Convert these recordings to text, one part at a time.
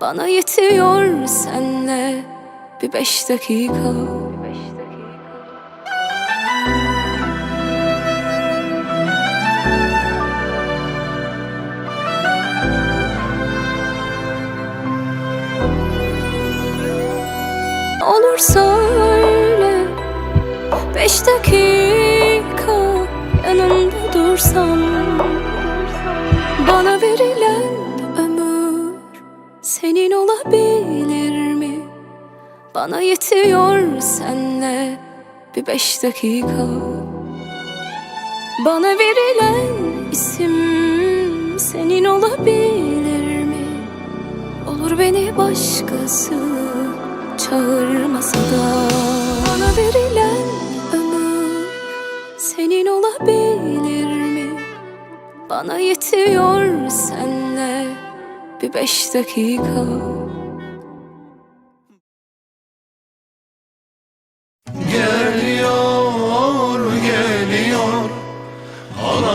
Bana yetiyor senle bir beş dakika. Olursa öyle Beş dakika yanında dursam Bana yetiyor senle bir beş dakika Bana verilen isim senin olabilir mi? Olur beni başkası çağırmasa da Bana verilen ömür senin olabilir mi? Bana yetiyor senle bir beş dakika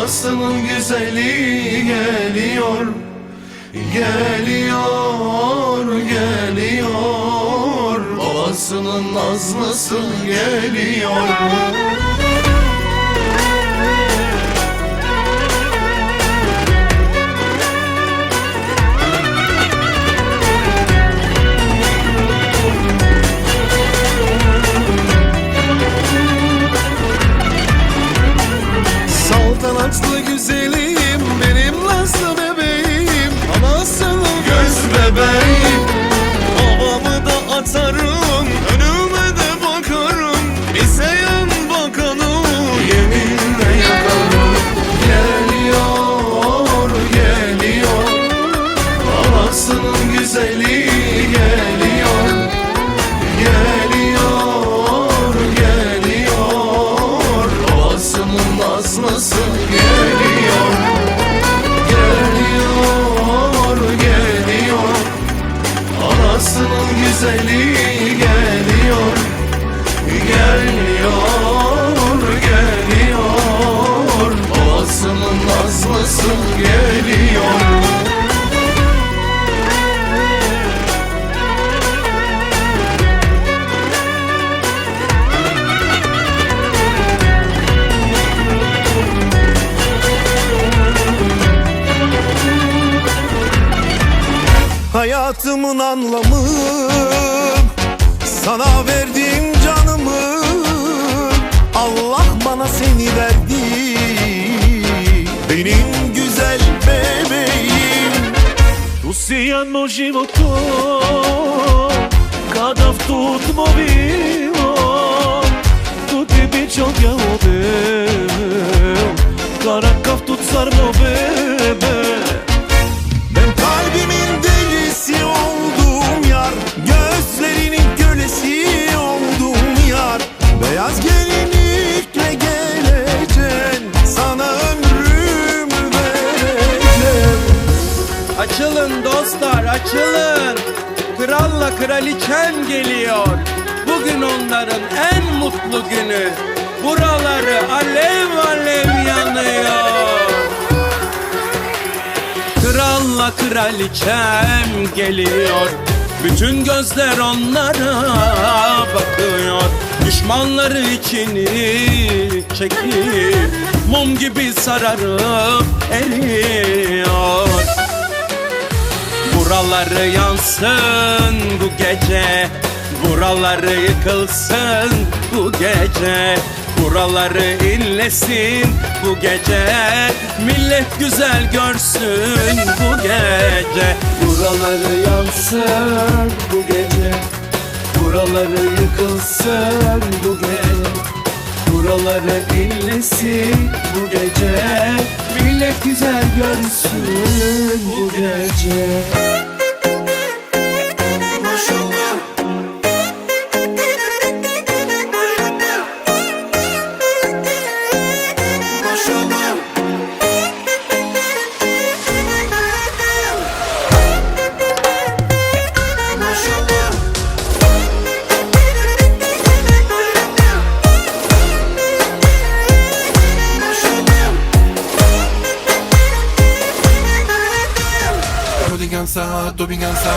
Anasının güzeli geliyor Geliyor, geliyor. Babasının nazlısı geliyor tatlı güzeli Hayatımın anlamı Sana verdiğim canımı Allah bana seni verdi. Benim güzel bebeğim Tu si jedno životo Kada v tutmo bilo Tu ti bit çok yavodel Karakav tu carno bebe Açılın dostlar açılın. Kralla kraliçem geliyor. Bugün onların en mutlu günü. Buraları alev alev yanıyor. Kralla kraliçem geliyor. Bütün gözler onlara bakıyor. Düşmanları içini çekip Mum gibi sararıp eriyor Buraları yansın bu gece Buraları yıkılsın bu gece. Buraları inlesin bu gece Millet güzel görsün bu gece. Buraları yansın bu gece Buraları yıkılsın bu gece. Buraları inlesin bu gece Millet güzel görsün bu gece Dobigansa,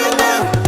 you now.